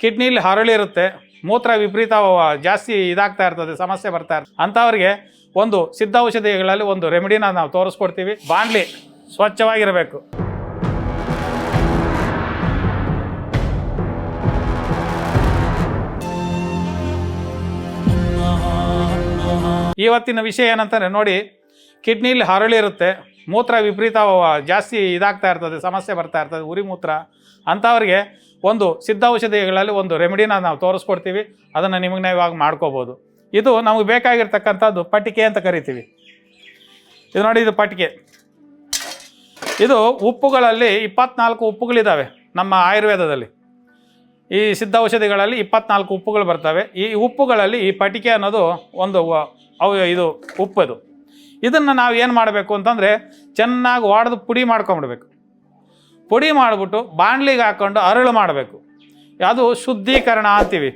ಕಿಡ್ನಿಲಿ ಹರಳಿರುತ್ತೆ ಮೂತ್ರ ವಿಪರೀತ ಜಾಸ್ತಿ ಇದಾಗ್ತಾ ಇರ್ತದೆ, ಸಮಸ್ಯೆ ಬರ್ತಾ ಇರ್ತದೆ. ಅಂಥವ್ರಿಗೆ ಒಂದು ಸಿದ್ಧ ಔಷಧಿಗಳಲ್ಲಿ ಒಂದು ರೆಮಿಡಿನ ನಾವು ತೋರಿಸ್ಕೊಡ್ತೀವಿ. ಬಾಣಲಿ ಸ್ವಚ್ಛವಾಗಿರಬೇಕು. ಇವತ್ತಿನ ವಿಷಯ ಏನಂತಂದರೆ ನೋಡಿ ಕಿಡ್ನಿಲಿ ಹರಳಿರುತ್ತೆ ಮೂತ್ರ ವಿಪರೀತ ಜಾಸ್ತಿ ಇದಾಗ್ತಾ ಇರ್ತದೆ, ಸಮಸ್ಯೆ ಬರ್ತಾ ಇರ್ತದೆ, ಉರಿ ಮೂತ್ರ. ಅಂಥವ್ರಿಗೆ ಒಂದು ಸಿದ್ಧ ಔಷಧಿಗಳಲ್ಲಿ ಒಂದು ರೆಮಿಡಿನ ನಾವು ತೋರಿಸ್ಕೊಡ್ತೀವಿ, ಅದನ್ನು ನಿಮಗೆ ನಾವು ಇವಾಗ ಮಾಡ್ಕೋಬೋದು. ಇದು ನಮಗೆ ಬೇಕಾಗಿರ್ತಕ್ಕಂಥದ್ದು ಪಟಿಕೆ ಅಂತ ಕರಿತೀವಿ. ಇದು ನೋಡಿ, ಇದು ಪಟಿಕೆ. ಇದು ಉಪ್ಪುಗಳಲ್ಲಿ ಇಪ್ಪತ್ನಾಲ್ಕು ಉಪ್ಪುಗಳಿದ್ದಾವೆ ನಮ್ಮ ಆಯುರ್ವೇದದಲ್ಲಿ. ಈ ಸಿದ್ಧ ಔಷಧಿಗಳಲ್ಲಿ ಇಪ್ಪತ್ನಾಲ್ಕು ಉಪ್ಪುಗಳು ಬರ್ತವೆ. ಈ ಉಪ್ಪುಗಳಲ್ಲಿ ಈ ಪಟಿಕೆ ಅನ್ನೋದು ಒಂದು ಅವು ಇದು ಉಪ್ಪದು. ಇದನ್ನು ನಾವು ಏನು ಮಾಡಬೇಕು ಅಂತಂದರೆ ಚೆನ್ನಾಗಿ ಒಡೆದು ಪುಡಿ ಮಾಡ್ಕೊಂಬಿಡ್ಬೇಕು. ಪುಡಿ ಮಾಡಿಬಿಟ್ಟು ಬಾಣಲಿಗೆ ಹಾಕ್ಕೊಂಡು ಅರಳು ಮಾಡಬೇಕು. ಅದು ಶುದ್ಧೀಕರಣ ಅಂತೀವಿ.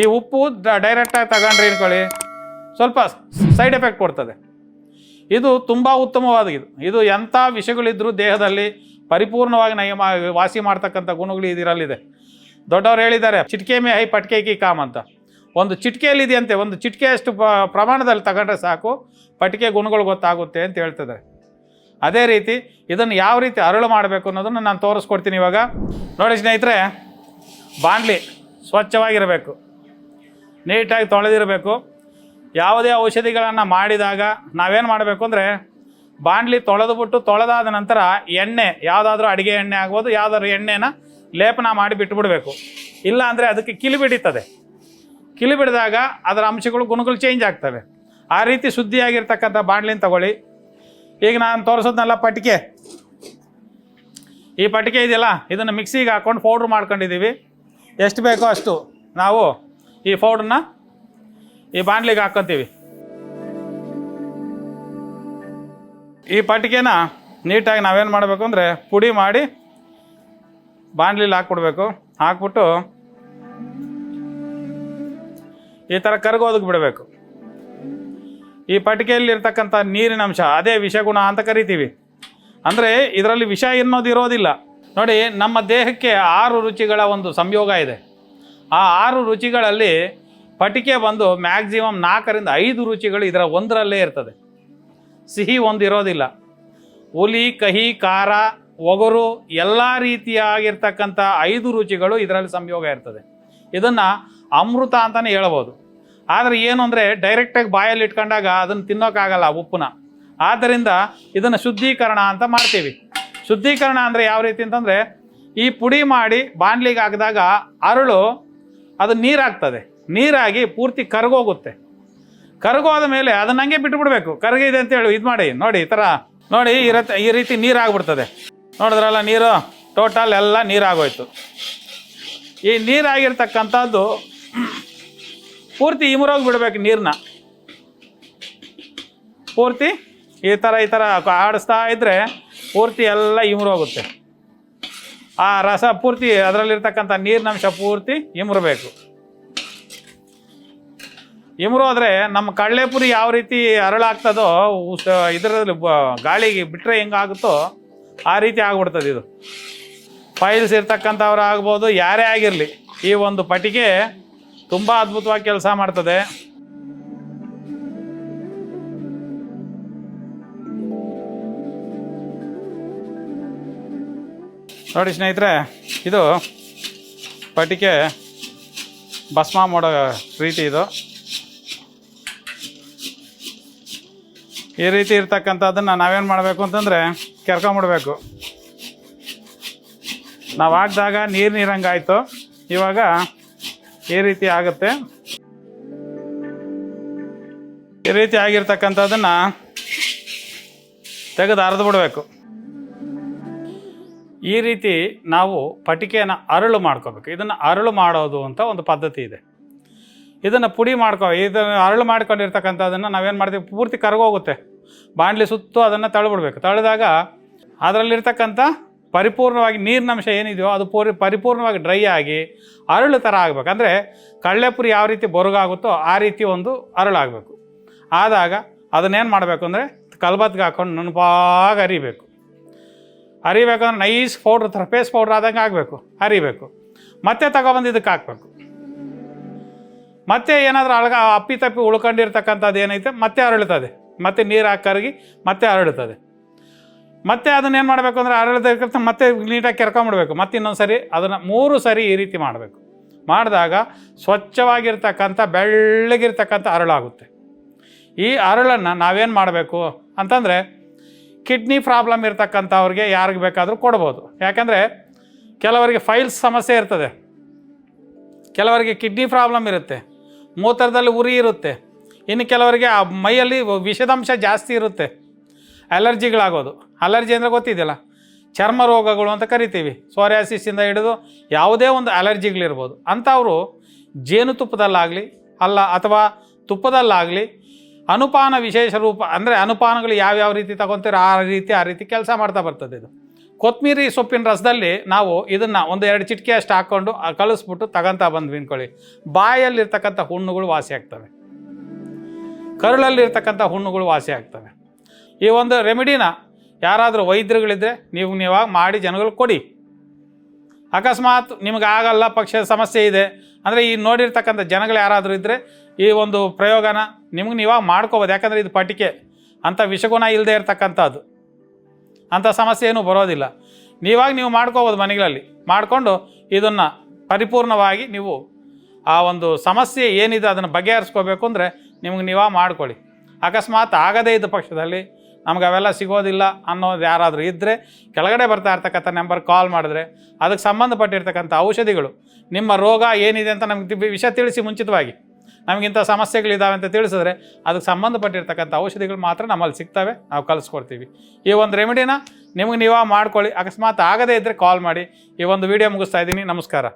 ಈ ಉಪ್ಪು ಡೈರೆಕ್ಟಾಗಿ ತಗೊಂಡ್ರೆ ಇಟ್ಕೊಳ್ಳಿ ಸ್ವಲ್ಪ ಸೈಡ್ ಎಫೆಕ್ಟ್ ಕೊಡ್ತದೆ. ಇದು ತುಂಬ ಉತ್ತಮವಾದ ಇದು ಇದು ಎಂಥ ವಿಷಯಗಳಿದ್ರೂ ದೇಹದಲ್ಲಿ ಪರಿಪೂರ್ಣವಾಗಿ ನಯ ವಾಸಿ ಮಾಡ್ತಕ್ಕಂಥ ಗುಣಗಳು ಇದಿರಲ್ಲಿದೆ ದೊಡ್ಡವ್ರು ಹೇಳಿದ್ದಾರೆ, ಚಿಟಿಕೆ ಮೇ ಹೈ ಪಟ್ಕೆ ಕಿ ಕಾಮ್ ಅಂತ. ಒಂದು ಚಿಟಿಕೆಯಲ್ಲಿದೆಯಂತೆ ಒಂದು ಚಿಟಿಕೆಯಷ್ಟು ಪ್ರಮಾಣದಲ್ಲಿ ತಗೊಂಡ್ರೆ ಸಾಕು, ಪಟಿಕೆ ಗುಣಗಳು ಗೊತ್ತಾಗುತ್ತೆ ಅಂತ ಹೇಳ್ತದೆ. ಅದೇ ರೀತಿ ಇದನ್ನು ಯಾವ ರೀತಿ ಅರಳು ಮಾಡಬೇಕು ಅನ್ನೋದನ್ನು ನಾನು ತೋರಿಸ್ಕೊಡ್ತೀನಿ ಇವಾಗ. ನೋಡಿ ಸ್ನೇಹಿತರೆ ಬಾಂಡ್ಲಿ ಸ್ವಚ್ಛವಾಗಿರಬೇಕು, ನೀಟಾಗಿ ತೊಳೆದಿರಬೇಕು. ಯಾವುದೇ ಔಷಧಿಗಳನ್ನು ಮಾಡಿದಾಗ ನಾವೇನು ಮಾಡಬೇಕು ಅಂದರೆ, ಬಾಣಲಿ ತೊಳೆದುಬಿಟ್ಟು ತೊಳೆದಾದ ನಂತರ ಎಣ್ಣೆ, ಯಾವುದಾದ್ರೂ ಅಡುಗೆ ಎಣ್ಣೆ ಆಗ್ಬೋದು, ಯಾವುದಾದ್ರೂ ಎಣ್ಣೆನ ಲೇಪನ ಮಾಡಿ ಬಿಟ್ಟುಬಿಡಬೇಕು ಇಲ್ಲ ಅಂದರೆ ಅದಕ್ಕೆ ಕಿಲಿ ಬಿಡಿತದೆ ಕಿಲಿ ಬಿಡಿದಾಗ ಅದರ ಅಂಶಗಳು, ಗುಣಗಳು ಚೇಂಜ್ ಆಗ್ತವೆ. ಆ ರೀತಿ ಶುದ್ಧಿಯಾಗಿರ್ತಕ್ಕಂಥ ಬಾಣ್ಲಿನ ತಗೊಳ್ಳಿ. ಈಗ ನಾನು ತೋರಿಸೋದ್ನಲ್ಲ ಪಟಿಕೆ. ಈ ಪಟಿಕೆ ಇದೆಯಲ್ಲ, ಇದನ್ನು ಮಿಕ್ಸಿಗೆ ಹಾಕ್ಕೊಂಡು ಪೌಡ್ರ್ ಮಾಡ್ಕೊಂಡಿದ್ದೀವಿ ಎಷ್ಟು ಬೇಕೋ ಅಷ್ಟು ನಾವು ಈ ಪೌಡ್ರನ್ನ ಈ ಬಾಣ್ಲಿಗೆ ಹಾಕ್ಕೊತೀವಿ ಈ ಪಟಿಕೆನ ನೀಟಾಗಿ ನಾವೇನು ಮಾಡಬೇಕು ಅಂದರೆ ಪುಡಿ ಮಾಡಿ ಬಾಣ್ಲಿಲಿ ಹಾಕ್ಬಿಡ್ಬೇಕು. ಹಾಕ್ಬಿಟ್ಟು ಈ ಥರ ಕರಗೋದಕ್ಕೆ ಬಿಡಬೇಕು. ಈ ಪಟಿಕೆಯಲ್ಲಿ ಇರ್ತಕ್ಕಂಥ ನೀರಿನ ಅಂಶ, ಅದೇ ವಿಷಗುಣ ಅಂತ ಕರಿತೀವಿ. ಅಂದರೆ ಇದರಲ್ಲಿ ವಿಷ ಎನ್ನೋದು ಇರೋದಿಲ್ಲ. ನೋಡಿ, ನಮ್ಮ ದೇಹಕ್ಕೆ ಆರು ರುಚಿಗಳ ಒಂದು ಸಂಯೋಗ ಇದೆ. ಆ ಆರು ರುಚಿಗಳಲ್ಲಿ ಪಟಿಕೆ ಬಂದು ಮ್ಯಾಕ್ಸಿಮಮ್ ನಾಲ್ಕರಿಂದ ಐದು ರುಚಿಗಳು ಇದರ ಒಂದರಲ್ಲೇ ಇರ್ತದೆ. ಸಿಹಿ ಒಂದು ಇರೋದಿಲ್ಲ. ಹುಲಿ, ಕಹಿ, ಖಾರ, ಒಗರು ಎಲ್ಲ ರೀತಿಯಾಗಿರ್ತಕ್ಕಂಥ ಐದು ರುಚಿಗಳು ಇದರಲ್ಲಿ ಸಂಯೋಗ ಇರ್ತದೆ. ಇದನ್ನು ಅಮೃತ ಅಂತಲೇ ಹೇಳ್ಬೋದು. ಆದರೆ ಏನು ಅಂದರೆ ಡೈರೆಕ್ಟಾಗಿ ಬಾಯಲ್ಲಿ ಇಟ್ಕೊಂಡಾಗ ಅದನ್ನು ತಿನ್ನೋಕ್ಕಾಗಲ್ಲ ಉಪ್ಪನ್ನ. ಆದ್ದರಿಂದ ಇದನ್ನು ಶುದ್ಧೀಕರಣ ಅಂತ ಮಾಡ್ತೀವಿ. ಶುದ್ಧೀಕರಣ ಅಂದರೆ ಯಾವ ರೀತಿ ಅಂತಂದರೆ ಈ ಪುಡಿ ಮಾಡಿ ಬಾಣ್ಲಿಗೆ ಹಾಕಿದಾಗ ಅರಳು ಅದು ನೀರಾಗ್ತದೆ. ನೀರಾಗಿ ಪೂರ್ತಿ ಕರಗೋಗುತ್ತೆ. ಕರಗೋದ ಮೇಲೆ ಅದನ್ನ ಹಂಗೆ ಬಿಟ್ಬಿಡ್ಬೇಕು. ಕರಗಿದೆ ಅಂತ ಹೇಳಿ, ಇದು ಮಾಡಿ. ನೋಡಿ, ಈ ಥರ ನೋಡಿ, ಈ ಈ ರೀತಿ ನೀರಾಗ್ಬಿಡ್ತದೆ. ನೋಡಿದ್ರಲ್ಲ ನೀರು? ಟೋಟಲ್ ಎಲ್ಲ ನೀರಾಗೋಯ್ತು. ಈ ನೀರಾಗಿರ್ತಕ್ಕಂಥದ್ದು ಪೂರ್ತಿ ಇಮುರೋಗಿ ಬಿಡಬೇಕು ನೀರನ್ನ ಪೂರ್ತಿ ಈ ಥರ ಈ ಥರ ಆಡಿಸ್ತಾ ಇದ್ದರೆ ಪೂರ್ತಿ ಎಲ್ಲ ಇಮುರೋಗುತ್ತೆ ಆ ರಸ ಪೂರ್ತಿ ಅದರಲ್ಲಿರ್ತಕ್ಕಂಥ ನೀರಿನಂಶ ಪೂರ್ತಿ ಇಮ್ರಬೇಕು ಇಮ್ರೋದ್ರೆ ನಮ್ಮ ಕಡಲೆಪುರಿ ಯಾವ ರೀತಿ ಅರಳಾಗ್ತದೋ ಇದರಲ್ಲಿ ಗಾಳಿಗೆ ಬಿಟ್ಟರೆ ಹೆಂಗಾಗುತ್ತೋ ಆ ರೀತಿ ಆಗ್ಬಿಡ್ತದೆ ಇದು. ಫೈಲ್ಸ್ ಇರ್ತಕ್ಕಂಥವ್ರು ಆಗ್ಬೋದು, ಯಾರೇ ಆಗಿರಲಿ, ಈ ಒಂದು ಪಟಿಕೆ ತುಂಬ ಅದ್ಭುತವಾಗಿ ಕೆಲಸ ಮಾಡ್ತದೆ. ನೋಡಿ ಸ್ನೇಹಿತರೆ, ಇದು ಪಟಿಕೆ ಭಸ್ಮ ಮಾಡೋ ರೀತಿ ಇದು. ಈ ರೀತಿ ಇರ್ತಕ್ಕಂಥದ್ದನ್ನು ನಾವೇನು ಮಾಡಬೇಕು ಅಂತಂದರೆ, ಕೆರ್ಕೊಂಬಿಡ್ಬೇಕು. ನಾವು ಹಾಕಿದಾಗ ನೀರು ನೀರಂಗಾಯ್ತು. ಇವಾಗ ಈ ರೀತಿ ಆಗುತ್ತೆ. ಈ ರೀತಿ ಆಗಿರ್ತಕ್ಕಂಥದ್ದನ್ನು ತೆಗೆದು ಅರ್ದು ಬಿಡಬೇಕು. ಈ ರೀತಿ ನಾವು ಪಟಿಕೆಯನ್ನು ಅರಳು ಮಾಡ್ಕೋಬೇಕು. ಇದನ್ನು ಅರಳು ಮಾಡೋದು ಅಂತ ಒಂದು ಪದ್ಧತಿ ಇದೆ. ಇದನ್ನು ಪುಡಿ ಮಾಡ್ಕೊ, ಇದನ್ನು ಅರಳು ಮಾಡ್ಕೊಂಡಿರ್ತಕ್ಕಂಥದ್ದನ್ನು ನಾವೇನು ಮಾಡ್ತೀವಿ? ಪೂರ್ತಿ ಕರಗೋಗುತ್ತೆ. ಬಾಣಲಿ ಸುತ್ತು ಅದನ್ನು ತಳ್ಳಿಬಿಡ್ಬೇಕು ತಳೆದಾಗ ಅದರಲ್ಲಿರ್ತಕ್ಕಂಥ ಪರಿಪೂರ್ಣವಾಗಿ ನೀರಿನ ಅಂಶ ಏನಿದೆಯೋ ಅದು ಪೂರಿ ಪರಿಪೂರ್ಣವಾಗಿ ಡ್ರೈ ಆಗಿ ಅರಳು ಥರ ಆಗಬೇಕು. ಅಂದರೆ ಕಳ್ಳೆಪುರಿ ಯಾವ ರೀತಿ ಬೊರಗಾಗುತ್ತೋ ಆ ರೀತಿ ಒಂದು ಅರಳಾಗಬೇಕು. ಆದಾಗ ಅದನ್ನೇನು ಮಾಡಬೇಕು ಅಂದರೆ ಕಲ್ಬತ್ಗೆ ಹಾಕ್ಕೊಂಡು ನುಣುಪಾಗಿ ಅರಿಬೇಕು. ಅರಿಬೇಕಂದ್ರೆ ನೈಸ್ ಪೌಡ್ರ್ ಥರ ಪೇಸ್ಟ್ ಪೌಡ್ರ್ ಆದಂಗೆ ಆಗಬೇಕು. ಅರಿಬೇಕು. ಮತ್ತೆ ತಗೊಬಂದು ಇದಕ್ಕೆ ಹಾಕಬೇಕು. ಮತ್ತೆ ಏನಾದರೂ ಅಳಗ ಅಪ್ಪಿ ತಪ್ಪಿ ಉಳ್ಕೊಂಡಿರ್ತಕ್ಕಂಥದ್ದು ಏನೈತೆ? ಮತ್ತೆ ಅರಳುತ್ತದೆ. ಮತ್ತೆ ನೀರು ಹಾಕಿ ಕರಗಿ, ಮತ್ತೆ ಅರಳುತ್ತದೆ. ಮತ್ತೆ ಅದನ್ನ ಏನು ಮಾಡಬೇಕು ಅಂದರೆ ಅರಳದ ಮತ್ತೆ ನೀಟಾಗಿ ಕೆರ್ಕೊಂಬಿಡ್ಬೇಕು. ಮತ್ತೆ ಇನ್ನೊಂದು ಸರಿ ಅದನ್ನು ಮೂರು ಸರಿ ಈ ರೀತಿ ಮಾಡಬೇಕು. ಮಾಡಿದಾಗ ಸ್ವಚ್ಛವಾಗಿರ್ತಕ್ಕಂಥ, ಬೆಳ್ಳಗಿರ್ತಕ್ಕಂಥ ಅರಳಾಗುತ್ತೆ. ಈ ಅರಳನ್ನು ನಾವೇನು ಮಾಡಬೇಕು ಅಂತಂದರೆ ಕಿಡ್ನಿ ಪ್ರಾಬ್ಲಮ್ ಇರ್ತಕ್ಕಂಥವ್ರಿಗೆ ಯಾರಿಗೆ ಬೇಕಾದರೂ ಕೊಡ್ಬೋದು. ಯಾಕಂದರೆ ಕೆಲವರಿಗೆ ಫೈಲ್ಸ್ ಸಮಸ್ಯೆ ಇರ್ತದೆ. ಕೆಲವರಿಗೆ ಕಿಡ್ನಿ ಪ್ರಾಬ್ಲಮ್ ಇರುತ್ತೆ. ಮೂತ್ರದಲ್ಲಿ ಉರಿ ಇರುತ್ತೆ. ಇನ್ನು ಕೆಲವರಿಗೆ ಆ ಮೈಯಲ್ಲಿ ವಿಷದಂಶ ಜಾಸ್ತಿ ಇರುತ್ತೆ. ಅಲರ್ಜಿಗಳಾಗೋದು. ಅಲರ್ಜಿ ಅಂದರೆ ಗೊತ್ತಿದೆಯಲ್ಲ? ಚರ್ಮ ರೋಗಗಳು ಅಂತ ಕರಿತೀವಿ. ಸೋರಿಯಾಸಿಸಿಂದ ಹಿಡಿದು ಯಾವುದೇ ಒಂದು ಅಲರ್ಜಿಗಳಿರ್ಬೋದು ಅಂಥವರು ಜೇನುತುಪ್ಪದಲ್ಲಾಗಲಿ ಅಲ್ಲ, ಅಥವಾ ತುಪ್ಪದಲ್ಲಾಗಲಿ ಅನುಪಾನ ವಿಶೇಷ ರೂಪ, ಅಂದರೆ ಅನುಪಾನಗಳು ಯಾವ್ಯಾವ ರೀತಿ ತಗೊತೀರೋ ಆ ರೀತಿ ಆ ರೀತಿ ಕೆಲಸ ಮಾಡ್ತಾ ಬರ್ತದೆ ಇದು. ಕೊತ್ತಂಬರಿ ಸೊಪ್ಪಿನ ರಸದಲ್ಲಿ ನಾವು ಇದನ್ನು ಒಂದು ಎರಡು ಚಿಟಿಕೆ ಅಷ್ಟು ಹಾಕ್ಕೊಂಡು ಕಳಿಸ್ಬಿಟ್ಟು ತಗೊಂತ ಬಂದ್ವಿ ಅಂದ್ಕೊಳ್ಳಿ ಬಾಯಲ್ಲಿರ್ತಕ್ಕಂಥ ಹುಣ್ಣುಗಳು ವಾಸಿ ಆಗ್ತವೆ. ಕರುಳಲ್ಲಿರ್ತಕ್ಕಂಥ ಹುಣ್ಣುಗಳು ವಾಸಿ ಆಗ್ತವೆ. ಈ ಒಂದು ರೆಮಿಡಿನ ಯಾರಾದರೂ ವೈದ್ಯರುಗಳಿದ್ದರೆ ನೀವು ನೀವಾಗ ಮಾಡಿ ಜನಗಳಿಗೆ ಕೊಡಿ. ಅಕಸ್ಮಾತ್ ನಿಮಗೆ ಆಗಲ್ಲ, ಪಕ್ಷದ ಸಮಸ್ಯೆ ಇದೆ. ಅಂದರೆ ಈ ನೋಡಿರ್ತಕ್ಕಂಥ ಜನಗಳು ಯಾರಾದರೂ ಇದ್ದರೆ ಈ ಒಂದು ಪ್ರಯೋಗನ ನಿಮ್ಗೆ ನೀವಾಗ ಮಾಡ್ಕೋಬೋದು. ಯಾಕಂದರೆ ಇದು ಪಟಿಕೆ. ಅಂಥ ವಿಷಗುಣ ಇಲ್ಲದೆ ಇರತಕ್ಕಂಥದ್ದು. ಅಂಥ ಸಮಸ್ಯೆ ಏನೂ ಬರೋದಿಲ್ಲ. ನೀವಾಗ ನೀವು ಮಾಡ್ಕೋಬೋದು ಮನೆಗಳಲ್ಲಿ. ಮಾಡಿಕೊಂಡು ಇದನ್ನು ಪರಿಪೂರ್ಣವಾಗಿ ನೀವು ಆ ಒಂದು ಸಮಸ್ಯೆ ಏನಿದೆ ಅದನ್ನು ಬಗೆಹರಿಸ್ಕೋಬೇಕು ಅಂದರೆ ನಿಮಗೆ ನೀವಾಗ ಮಾಡ್ಕೊಳ್ಳಿ. ಅಕಸ್ಮಾತ್ ಆಗದೇ ಇದ್ದ ಪಕ್ಷದಲ್ಲಿ ನಮ್ಗೆ ಅವೆಲ್ಲ ಸಿಗೋದಿಲ್ಲ ಅನ್ನೋದು ಯಾರಾದರೂ ಇದ್ದರೆ ಕೆಳಗಡೆ ಬರ್ತಾ ಇರ್ತಕ್ಕಂಥ ನಂಬರ್ ಕಾಲ್ ಮಾಡಿದ್ರೆ ಅದಕ್ಕೆ ಸಂಬಂಧಪಟ್ಟಿರ್ತಕ್ಕಂಥ ಔಷಧಿಗಳು, ನಿಮ್ಮ ರೋಗ ಏನಿದೆ ಅಂತ ನಮಗೆ ವಿಷಯ ತಿಳಿಸಿ ಮುಂಚಿತವಾಗಿ. ನಮಗಿಂಥ ಸಮಸ್ಯೆಗಳಿದ್ದಾವೆ ಅಂತ ತಿಳಿಸಿದ್ರೆ ಅದಕ್ಕೆ ಸಂಬಂಧಪಟ್ಟಿರ್ತಕ್ಕಂಥ ಔಷಧಿಗಳು ಮಾತ್ರ ನಮ್ಮಲ್ಲಿ ಸಿಗ್ತವೆ, ನಾವು ಕಲಿಸ್ಕೊಡ್ತೀವಿ ಈ ಒಂದು ರೆಮಿಡಿನ ನಿಮಗೆ ನೀವು ಮಾಡ್ಕೊಳ್ಳಿ. ಅಕಸ್ಮಾತ್ ಆಗದೇ ಇದ್ದರೆ ಕಾಲ್ ಮಾಡಿ. ಈ ಒಂದು ವಿಡಿಯೋ ಮುಗಿಸ್ತಾ ಇದ್ದೀನಿ. ನಮಸ್ಕಾರ.